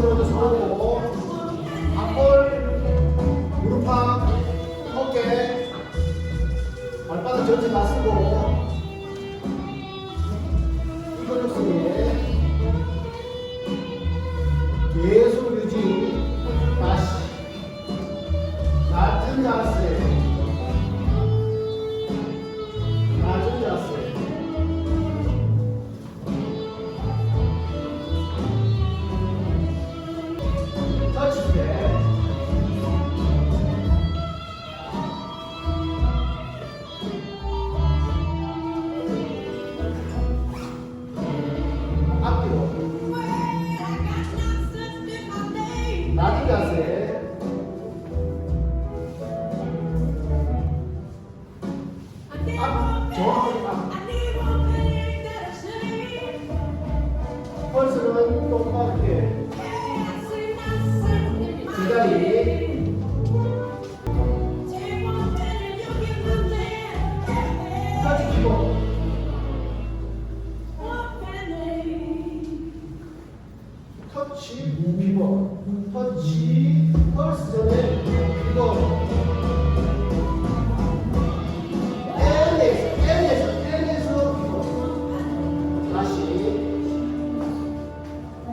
들어오고 앞볼 무릎팍 어깨 발바닥 전체 다 쓰고 이 근육 속에 계속 유지 다시. 낮은 자세 낮은 자세 앞 정확하게 앞 펄스는 똑같게 터치 비버 터치 펄스 전에 비번. N에서 N에서 N에서 비번. 다시.